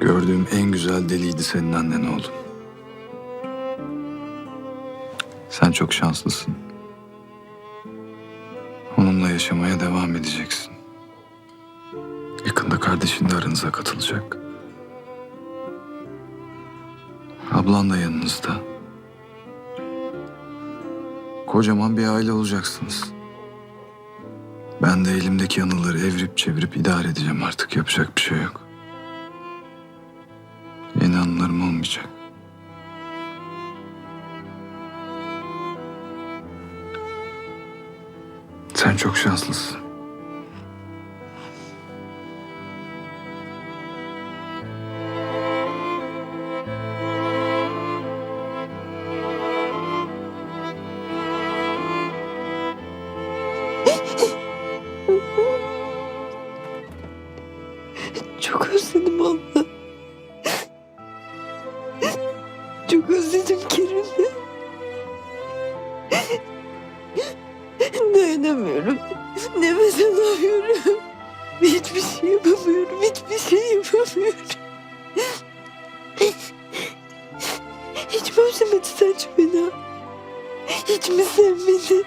Gördüğüm en güzel deliydi senin annen oğlum. Sen çok şanslısın. Onunla yaşamaya devam edeceksin. Yakında kardeşin de aranıza katılacak. Ablan da yanınızda. Kocaman bir aile olacaksınız. Ben de elimdeki anıları evirip çevirip idare edeceğim artık. Yapacak bir şey yok. Yeni anılarım olmayacak. Sen çok şanslısın. Çok özledim abla. Çok özledim Kerim'i. Dayanamıyorum. Nefes alamıyorum. Hiçbir şey yapamıyorum. Hiçbir şey yapamıyorum. Hiç mi özlemedi sence beni? Hiç mi sevmedi?